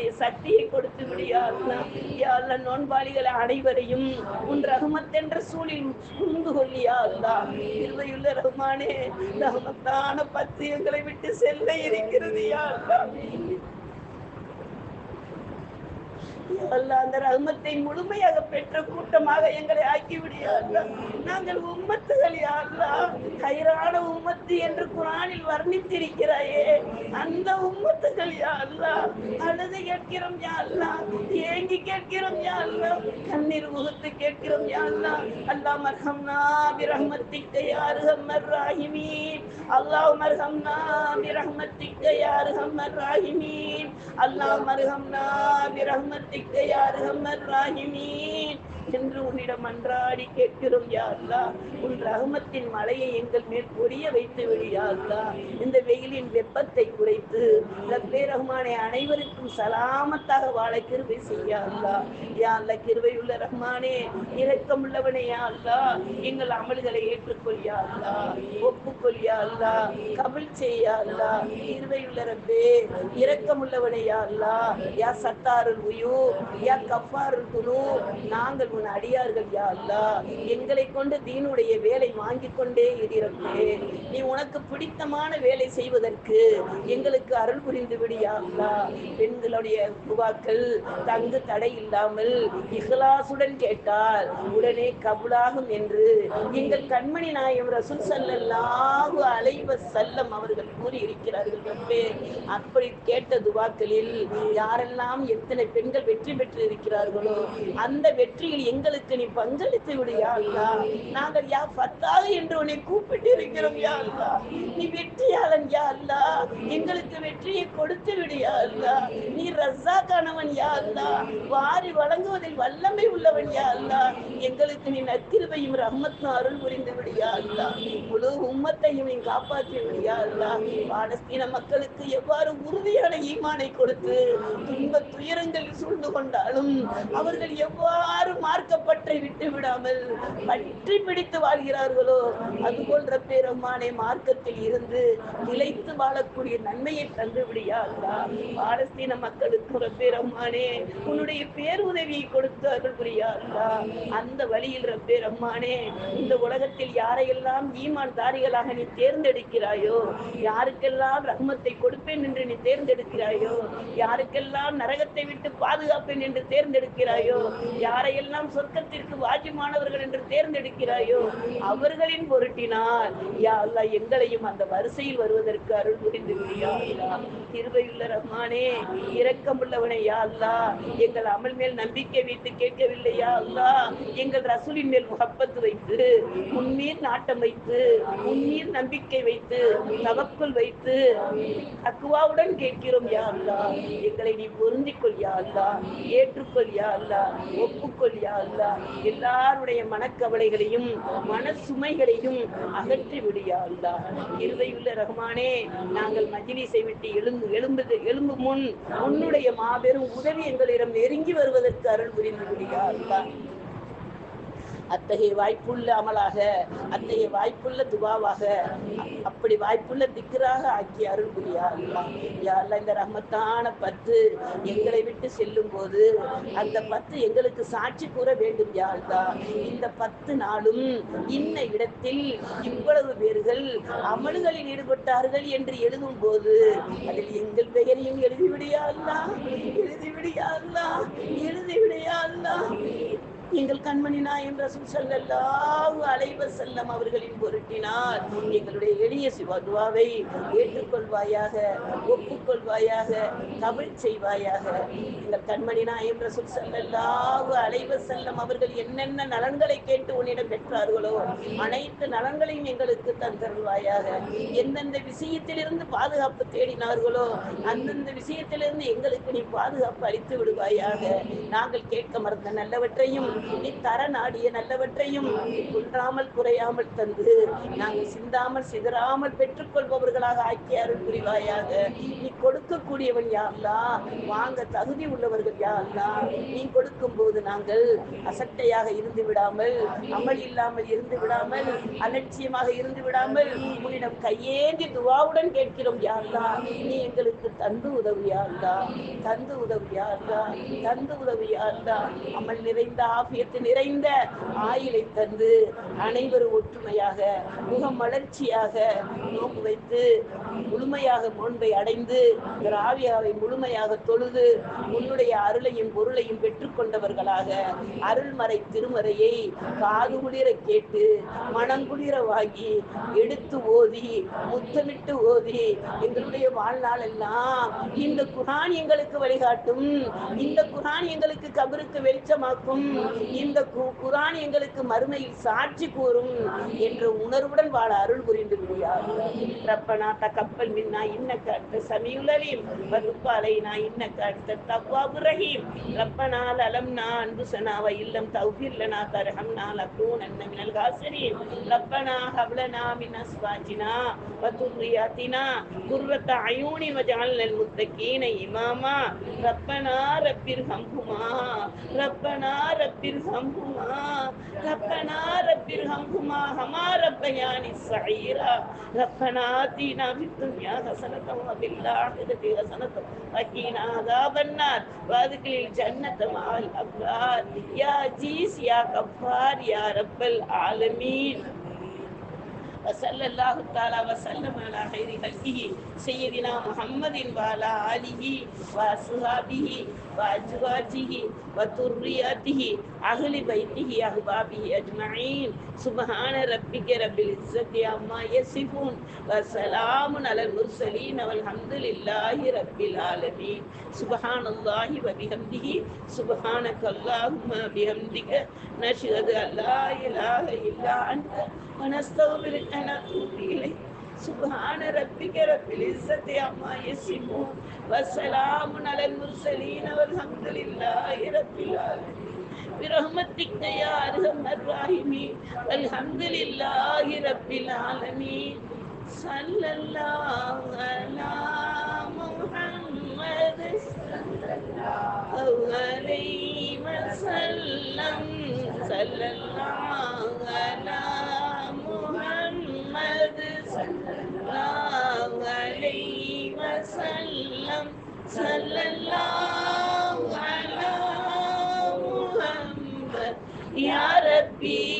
வாழக்கூடிய சக்தியை கொடுத்து விடியா அல்ல நோன்பாளிகள் அனைவரையும் உன் ரகுமத்தென்ற என்ற சூழில் உண்டு கொள்ளியா அல்லா இருவையுள்ள ரகுமானே ரகுமத்தான பத்து எங்களை விட்டு செல்ல இருக்கிறது யா அல்லாஹ், அந்த ரஹ்மத்தை முழுமையாக பெற்ற கூட்டமாக எங்களை ஆக்கிவிடியா நாங்கள் உம்மத்துகள் கயிறான உம்மத்து என்று குரானில் வர்ணித்திருக்கிறாயே. அந்த உம்மத்துகள் யா அல்லாஹ். அழுது கேட்கிறோம் யா அல்லாஹ். ஏங்கி கேட்கிறோம் யா கண்ணீர் முகத்து கேட்கிறோம் யா அல்லாஹ். அல்லாஹ் மர்ஹம்னா பிரஹ்மத்திக்க யா அர்ஹமர் ராஹிமீன் அல்லாஹ் மர்ஹம்னா பிரஹ்மத்திக்க யா அர்ஹமர் ராஹிமீன் அல்லாஹ் மர்ஹம்னா பிரஹ்மத்திக்க யா ராஹிமீன் என்று உன்னிடம் அன்றாடி கேட்கிறோம் யா உன் ரஹமத்தின் மலையை எங்கள் மேல் பொரிய வைத்து விடு இந்த வெயிலின் வெப்பத்தை குறைத்து ரப்பே ரஹ்மானை அனைவருக்கும் சலாமத்தாக வாழ கிருவை செய்ய அல்லாஹ். யா அல்லாஹ் கிருபையுள்ள ரஹ்மானே இரக்கம் உள்ளவனே அல்லாஹ். எங்கள் அமல்களை ஏற்றுக்கொள் யா ஒப்புக்கொள் கபில் செய்ய கிருவையுள்ள அல்லாஹ். கிருபையுள்ள ரப்பே இரக்கமுள்ளவனே யா அல்லாஹ். யா சத்தாருல் உயூ யா கஃபாருல் குலூ. நாங்கள் உன் அடியார்கள் யா அல்லா. எங்களை கொண்டு தீனுடைய வேலை வாங்கி கொண்டே இருக்கிறே நீ உனக்கு பிடித்தமான வேலை செய்வதற்கு எங்களுக்கு அருள் புரிந்து விடியா அல்லா. பெண்களுடைய துவாக்கள் தங்கு தடை இல்லாமல் இஹ்லாசுடன் கேட்டால் உடனே கபுலாகும் என்று எங்கள் கண்மணி நாயம் ரசூல் ஸல்லல்லாஹு அலைவ செல்லம் அவர்கள் கூறி இருக்கிறார்கள் அப்படி கேட்ட துவாக்களில் யாரெல்லாம் எத்தனை பெண்கள் வெற்றி பெற்று இருக்கிறார்களோ அந்த வெற்றியில் எங்களுக்கு நீ பங்களித்து விடு யா நாங்கள் யா ஃபத்தாக என்று உன்னை கூப்பிட்டு இருக்கிறோம் யா நீ வெற்றியாளன் யா எங்களுக்கு வெற்றியை கொடுத்து விடு யா அல்லாஹ் நீ ரஸாக்கானவன் யா அல்லாஹ் வாரி வழங்குவதில் வல்லமை உள்ளவன் யா அல்லாஹ் எங்களுக்கு நீ நற்கிருபையும் ரம்மத்தும் அருள் புரிந்து விடு யா முழு உம்மத்தையும் நீ காப்பாற்றி விடு யா பாலஸ்தீன மக்களுக்கு எவ்வாறு உறுதியான ஈமானை கொடுத்து துன்ப துயரங்கள் சூழ்ந்து கொண்டாலும் அவர்கள் எவ்வாறு மார்க்கப்பற்றை விட்டு விடாமல் பற்றி பிடித்து வாழ்கிறார்களோ அதுபோல் ரப்பேரம்மானே மார்க்கத்தில் இருந்து நிலைத்து வாழக்கூடிய நன்மையை தந்துவிடியாதா பாலஸ்தீன மக்களுக்கு ரப்பேரம்மானே உன்னுடைய பேருதவியை கொடுத்தார்கள் அருள் அந்த வழியில் ரப்பேரம்மானே இந்த உலகத்தில் யாரையெல்லாம் ஈமான் தாரிகளாக நீ தேர்ந்தெடுக்கிறாயோ யாருக்கெல்லாம் ரஹ்மத்தை கொடுப்பேன் என்று நீ தேர்ந்தெடுக்கிறாயோ யாருக்கெல்லாம் நரகத்தை விட்டு பாதுகாப்பேன் என்று தேர்ந்தெடுக்கிறாயோ? யாரையெல்லாம் சொர்க்கத்திற்கு வாஜிமானவர்கள் என்று தேர்ந்தெடுக்கிறாயோ? அவர்களின் பொருட்டினால் யா அல்லா எங்களையும் அந்த வரிசையில் வருவதற்கு அருள் புரிந்து திருவையுள்ள ரஹ்மானே இரக்கம் ரஹ்மானே இரக்கமுள்ளவனே யா அல்லா. எங்கள் அமல் மேல் நம்பிக்கை வைத்து கேட்கவில்லையா அல்லா. எங்கள் ரசூலின் மேல் முகப்பத்து வைத்து உன்மீர் நாட்டம் வைத்து உன்மீர் நம்பிக்கை வைத்து தவக்குள் வைத்து அக்குவாவுடன் கேட்கிறோம் யா அல்லா. எங்களை நீ பொருந்திக் கொள் யா அல்லா. ஏற்றுக்கொள் யா அல்லாஹ் ஒப்புக்கொள் யா அல்லாஹ் எல்லாருடைய மனக்கவலைகளையும் மன சுமைகளையும் அகற்றி விடு யா அல்லாஹ் இருவையுள்ள ரஹ்மானே நாங்கள் மஜிலிசை விட்டு எழும்பு எழும்புது எழும்பு முன் உன்னுடைய மாபெரும் உதவி எங்களிடம் நெருங்கி வருவதற்கு அருள் புரிந்து விடியா அல்ல? அத்தகைய வாய்ப்புள்ள அமலாக அத்தகைய வாய்ப்புள்ள துவாவாக அப்படி வாய்ப்புள்ள திக்கராக ஆக்கி அருள் புரியா இந்த ரமத்தான பத்து எங்களை விட்டு செல்லும் போது அந்த பத்து எங்களுக்கு சாட்சி கூற வேண்டும் யாழ்தா இந்த பத்து நாளும் இன்ன இடத்தில் இவ்வளவு பேர்கள் அமல்களில் ஈடுபட்டார்கள் என்று எழுதும் போது அதில் எங்கள் பெயரையும் எழுதிவிடியா அல்லாஹ் எழுதிவிடியா அல்லாஹ் எழுதிவிடியா அல்லா எங்கள் கண்மணி நாயம் ரசூல் சல்லல்லாஹு அலைவ செல்லம் அவர்களின் பொருட்டினால் எங்களுடைய எளிய சிவாதுவாவை ஏற்றுக்கொள்வாயாக ஒப்புக்கொள்வாயாக கபில் செய்வாயாக. எங்கள் கண்மணி நாயம் ரசூல் சல்லல்லாஹு அலைவ செல்லம் அவர்கள் என்னென்ன நலன்களை கேட்டு உன்னிடம் பெற்றார்களோ அனைத்து நலன்களையும் எங்களுக்கு தந்தருள்வாயாக. எந்தெந்த விஷயத்திலிருந்து பாதுகாப்பு தேடினார்களோ அந்தந்த விஷயத்திலிருந்து எங்களுக்கு நீ பாதுகாப்பு அளித்து விடுவாயாக. நாங்கள் கேட்க மறந்த நல்லவற்றையும் நீ தர நாடிய நல்லவற்றையும் குன்றாமல் குறையாமல் தந்து நாங்கள் சிந்தாமல் சிதறாமல் பெற்றுக்கொள்பவர்களாக ஆக்கி அருள் புரிவாயாக. நீ கொடுக்கக்கூடியவன் யாருலா? வாங்க தகுதி உள்ளவர்கள் யாருலா? நீ கொடுக்கும் போது நாங்கள் அசட்டையாக இருந்து விடாமல் அமல் இல்லாமல் இருந்து விடாமல் அலட்சியமாக இருந்து விடாமல் உன்னிடம் கையேந்தி துவாவுடன் கேட்கிறோம் யாருலா? நீ எங்களுக்கு தந்து உதவியா அல்லா தந்து உதவியா அல்லா தந்து உதவியா அல்லா அமல் நிறைந்த ஆபியத்து நிறைந்த ஆயிலை தந்து அனைவரும் ஒற்றுமையாக முகம் மலர்ச்சியாக நோக்கு வைத்து முழுமையாக நோன்பை அடைந்து திராவியாவை முழுமையாக தொழுது உன்னுடைய அருளையும் பொருளையும் பெற்றுக்கொண்டவர்களாக அருள்மறை திருமறையை காது குளிர கேட்டு மனம் குளிர வாங்கி எடுத்து ஓதி முத்தமிட்டு ஓதி எங்களுடைய வாழ்நாள் எல்லாம் இந்த குரான் எங்களுக்கு வழிகாட்டும் இந்த குரான் எங்களுக்கு கபருக்கு வெளிச்சமாக்கும் இந்த குரான் எங்களுக்கு மறுமையில் சாட்சி கூறும் என்று உணர்வுடன் வாழ அருள் புரிந்து ரப்பனா தக்கப்பல் மின்னா இன்னக்க அடுத்த சமியுலலிம் வதுப்பாலைனா இன்னக்க அடுத்த தவ்வாபு ரஹீம். ரப்பனால் அலம்னா அன்புசனாவ இல்லம் தௌஃபிர்லனா தரஹம்னா லக்கூன் அன்ன மினல் காசரீம் ரப்பனா ஹவ்லனா மின் அஸ்வாஜினா வதுர்ரியாத்தினா. குர்ரத்த அயூனி வஜாலல் முத்தகீன இமாமா. ரப்பனா ரப்பிர் ஹம்குமா ரப்பனா ரப்ப ارحمهما ربنا رب ارحمهما هما ربياني صغيرا ربنا آتنا في الدنيا حسنة وفي الآخرة حسنة وقنا عذاب النار وادخل الجنة مع الأبرار يا عزيز يا غفار يا رب العالمين وصلى الله تعالى وسلم على خير خلقه سيدنا محمد وعلى آله وأصحابه وأزواجه وذريته أهل بيته أحبابه أجمعين سبحان ربك رب العزة عما يصفون وسلام على المرسلين والحمد لله رب العالمين سبحان الله وبحمده سبحانك اللهم بحمدك نشهد أن لا إله إلا أنت ونستغفرك ونتوب إليك سبحان ربك رب العزة عما يصفون وسلام على المرسلين والحمد لله رب العالمين برحمتك يا أرحم الراحمين. والحمد لله رب العالمين. صلى الله على محمد صلى الله عليه وسلم. صلى الله على محمد صلى الله عليه وسلم. صلى الله Ya Rabbi